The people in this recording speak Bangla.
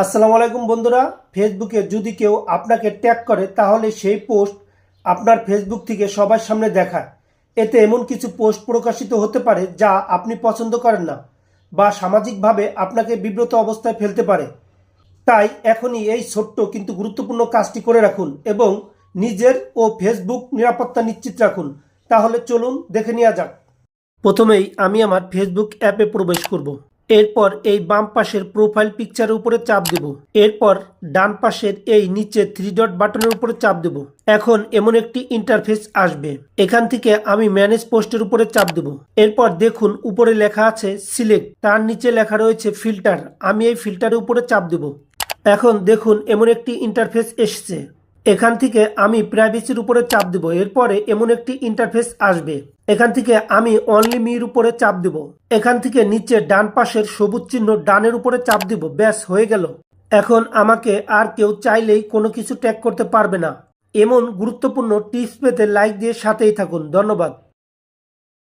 আসসালামু আলাইকুম বন্ধুরা। ফেসবুকে যদি কেউ আপনাকে ট্যাগ করে, তাহলে সেই পোস্ট আপনার ফেসবুক থেকে সবার সামনে দেখায়। এতে এমন কিছু পোস্ট প্রকাশিত হতে পারে যা আপনি পছন্দ করেন না বা সামাজিকভাবে আপনাকে বিব্রত অবস্থায় ফেলতে পারে। তাই এখনই এই ছোট্ট কিন্তু গুরুত্বপূর্ণ কাজটি করে রাখুন এবং নিজের ও ফেসবুক নিরাপত্তা নিশ্চিত রাখুন। তাহলে চলুন দেখে নেওয়া যাক। প্রথমেই আমি আমার ফেসবুক অ্যাপে প্রবেশ করব। এরপর এই বাম পাশের প্রোফাইল পিকচারের উপরে চাপ দেব। এরপর ডান পাশের এই নিচে থ্রি ডট বাটনের উপরে চাপ দেব। এখন এমন একটি ইন্টারফেস আসবে। এখান থেকে আমি ম্যানেজ পোস্টের উপরে চাপ দেব। এরপর দেখুন উপরে লেখা আছে সিলেক্ট তার নিচে লেখা রয়েছে ফিল্টার আমি এই ফিল্টারের উপরে চাপ দেব। এখন দেখুন এমন একটি ইন্টারফেস এসেছে। এখান থেকে আমি প্রাইভেসির উপরে চাপ দিব, এরপরে এমন একটি ইন্টারফেস আসবে। এখান থেকে আমি অনলি মির উপরে চাপ দিব। এখান থেকে নিচে ডান পাশের সবুজ চিহ্ন ডানের উপরে চাপ দিব, ব্যাস, হয়ে গেল। এখন আমাকে আর কেউ চাইলেই কোনো কিছু ট্যাগ করতে পারবে না। এমন গুরুত্বপূর্ণ টিপস পেতে লাইক দিয়ে সাথেই থাকুন। ধন্যবাদ।